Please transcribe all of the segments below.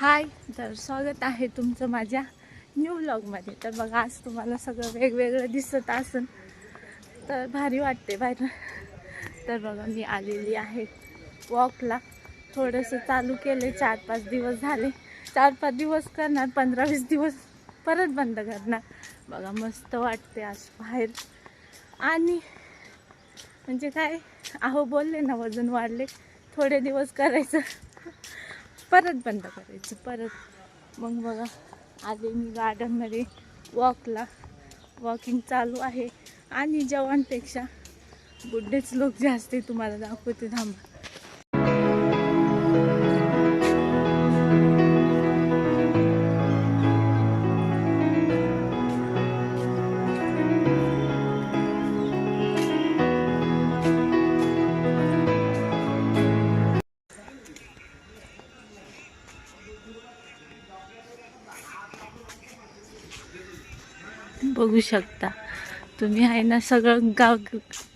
हाय तर स्वागत आहे तुमचं माझ्या न्यू ब्लॉगमध्ये तर बघा आज तुम्हाला सगळं वेगवेगळं दिसत असेल तर भारी वाटते बाहेर. तर बघा मी आलेली आहे वॉकला थोडंसं चालू केले चार पाच दिवस झाले. चार पाच दिवस करणार पंधरा वीस दिवस परत बंद करणार. बघा मस्त वाटते आज बाहेर. आणि म्हणजे काय अहो बोलले ना वजन वाढले. थोडे दिवस करायचं. परत बंद करायचं परत. मग बघा आले मी गार्डनमध्ये वॉकला. वॉकिंग चालू आहे. आणि जवानपेक्षा बुड्ढेच लोक जास्त तुम्हाला दाखवते थांबा. बघू शकता. तुम्ही आहे ना सगळं गाव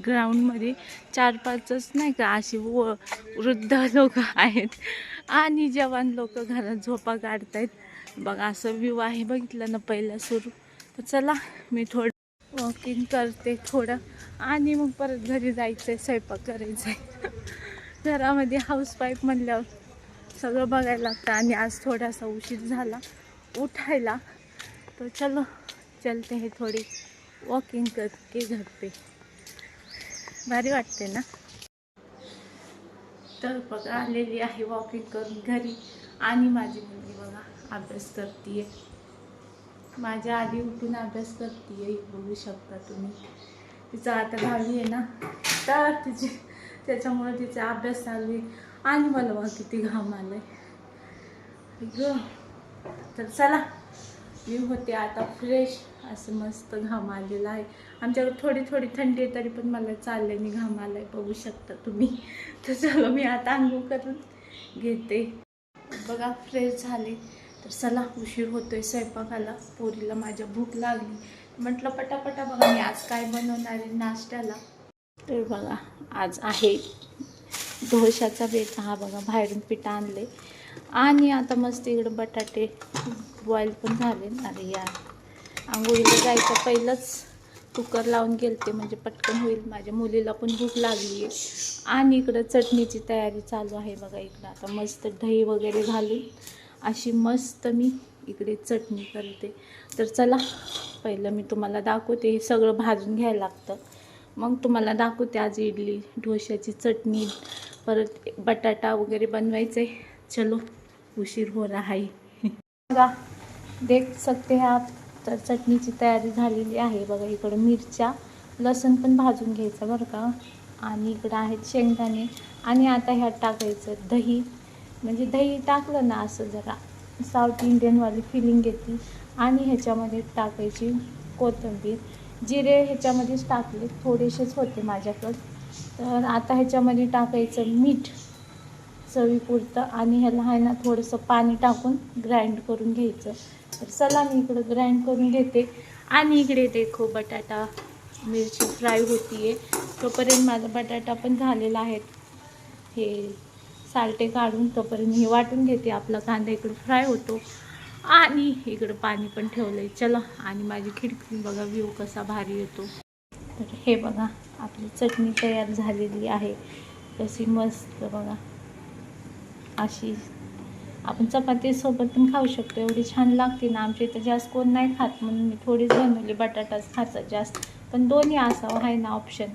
ग्राउंडमध्ये चार पाचच नाही का अशी व वृद्ध लोक आहेत. आणि जवान लोक घरात झोपा काढतायत. बघा असं व्ह्यू आहे बघितलं ना पहिला सुरू. तर चला मी थोडं वॉकिंग करते थोडं. आणि मग परत घरी जायचं आहे स्वयंपाक करायचं आहे घरामध्ये हाऊसवाईफ म्हणल्यावर सगळं बघायला लागतं. आणि आज थोडासा उशीर झाला उठायला. तर चलो चलते हैं थोडी वॉकिंग करके घर पे। भारी वाटते ना? तर बघा आलेली आहे वॉकिंग करून घरी आणि माझी मुलगी बघा अभ्यास करते माझ्या आधी उठून अभ्यास करते बघू शकता तुम्ही. तिचं आता दहावी आहे ना? तर तिची त्याच्यामुळे तिचा अभ्यास चालू आहे आणि मला बघा किती घाम आलं आहे ग तर चला. मी होते आता फ्रेश असं मस्त घाम आलेला आहे. आमच्याकडे थोडी थोडी थंडी आहे तरी पण मला चालल्याने घाम आलाय. बघू शकता तुम्ही. तर चला मी आता आंघोळ करून घेते. बघा फ्रेश झाले. तर चला उशीर होतोय स्वयंपाकाला. पोरीला माझ्या भूक लागली. म्हटलं पटापटा बघा मी आज काय बनवणार आहे नाश्त्याला. तर बघा आज आहे ढोशाचा बेटा हा बघा बाहेरून पिठा आणले. आणि आता मस्त इकडं बटाटे बॉईल पण झाले अरे यार आंघोळीला जायचं पहिलंच. कुकर लावून गेलते म्हणजे पटकन होईल. माझ्या मुलीला पण भूक लागली आहे. आणि इकडं चटणीची तयारी चालू आहे बघा इकडं. आता मस्त दही वगैरे घालून अशी मस्त मी इकडे चटणी करते. तर चला पहिलं मी तुम्हाला दाखवते. हे सगळं भाजून घ्यायला लागतं. मग तुम्हाला दाखवते आज इडली ढोश्याची चटणी परत बटाटा वगैरे बनवायचे. चलो उशीर हो रहा है। बघा देख सकते हैं आप तर चटणीची तयारी झालेली आहे. बघा इकडं मिरच्या लसूण पण भाजून घ्यायचं बरं का. आणि इकडं आहेत शेंगदाणे. आणि आता ह्यात टाकायचं दही. म्हणजे दही टाकलं ना असं जरा. साऊथ इंडियनवाली फिलिंग येते. आणि ह्याच्यामध्ये टाकायची कोथिंबीर. जिरे ह्याच्यामध्येच टाकले थोडेसेच होते माझ्याकडं. तर आता ह्याच्यामध्ये टाकायचं मीठ. चवीपुरतं आणि ह्याला आहे ना थोडंसं पाणी टाकून ग्राइंड करून घ्यायचं. तर चला मी इकडं ग्राइंड करून घेते. आणि इकडे देखो बटाटा मिरची फ्राय होती आहे तोपर्यंत माझा बटाटा पण झालेला आहे. हे सालटे काढून तोपर्यंत मी वाटून घेते. आपला कांदा इकडं फ्राय होतो. आणि इकडं पाणी पण ठेवलं आहे चला आणि माझी खिडकी बघा व्ह्यू कसा भारी येतो. तर हे बघा आपली चटणी तयार झालेली आहे. तशी मस्त बघा. अशी आपण चपातीसोबत पण खाऊ शकतो. एवढी छान लागते ना. आमच्या इथं जास्त कोण नाही खात. म्हणून मी थोडीच बनवली बटाटाच खातात जास्त. पण दोन्ही असावं. आहे ना ऑप्शन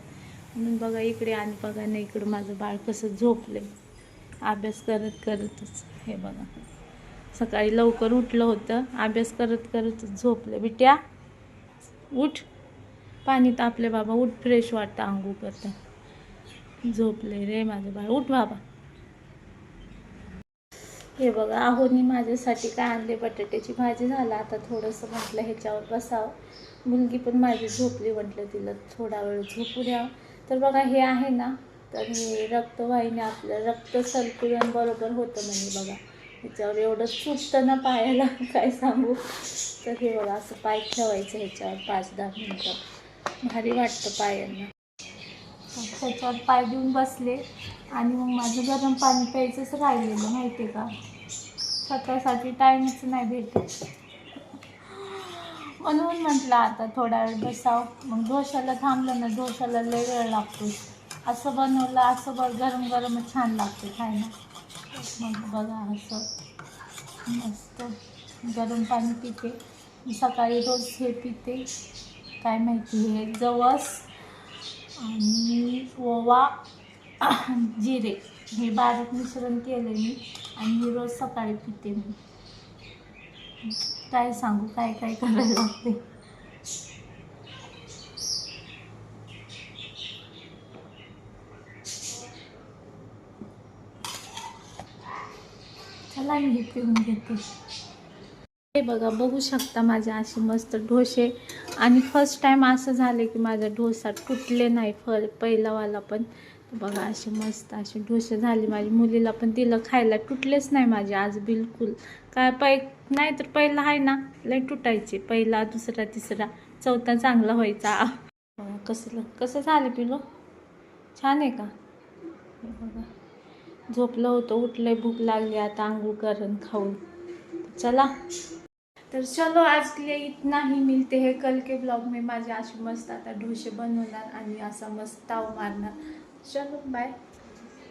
म्हणून बघा इकडे आणि बघा ना इकडं माझं बाळ कसं झोपलं अभ्यास करत करतच. हे बघा. सकाळी लवकर उठलं होतं. अभ्यास करत करतच झोपलं बिट्या उठ. पाणी तापले बाबा. उठ. फ्रेश वाटतं. आंघोळ करता. झोपले रे माझं बाळ. उठ बाबा. हे बघा आहोनी माझ्यासाठी काय आणले? बटाट्याची भाजी झाला. आता थोडंसं म्हटलं ह्याच्यावर बसावं. मुलगी पण माझी झोपली म्हटलं तिला थोडा वेळ झोपू द्यावं तर बघा हे आहे ना तर हे रक्तवाहिनी आपलं रक्त संतुलन बरोबर होतं म्हणजे बघा. ह्याच्यावर एवढं सुटतं ना पायाला काय सांगू? तर हे बघा असं पाय ठेवायचं ह्याच्यावर पाच दहा मिनटं. भारी वाटतं पायांना. त्याच्यावर पाय देऊन बसले. आणि मग माझं गरम पाणी प्यायचंच राहिलेलं माहिती आहे का? स्वतःसाठी टाईमच नाही भेटत. म्हणून म्हटलं आता थोडा वेळ बसावं. मग डोशाला थांबलं ना डोशाला लय वेळ लागतो. असं बनवलं असं बघ गरम गरमच छान लागते खायला. मग बघा असं मस्त गरम पाणी पिते. मी सकाळी रोज हे पिते. काय माहिती हे जवस आणि ओवा जिरे हे बारीक मिश्रण केलं मी आणि हे रोज सकाळी पिते मी. काय सांगू काय काय करायला लागते चला मी हे पिऊन घेते. हे बघा बघू शकता माझे असे मस्त डोसे. आणि फर्स्ट टाइम असं झालं की माझा डोसा तुटले नाही फळ पहिलावाला पण. बघा असे मस्त असे डोसे झाले माझ्या मुलीला पण दिलं खायला तुटलेच नाही माझे आज बिलकुल. काय पै नाही तर पहिला आहे ना लय तुटायचे. पहिला दुसरा तिसरा. चौथा चांगला व्हायचा. कसलं कसं झालं पिलो? छान आहे का? बघा. झोपलं होतं उठलंय भूक लागली आता आंघोळ करून खाऊन. चला. तर चलो आज के लिए इतना ही मिलते हैं कल के ब्लॉग में. माझे असे मस्त आता डोसे बनवणार आणि असा मस्त ताव मारणार. चलो बाय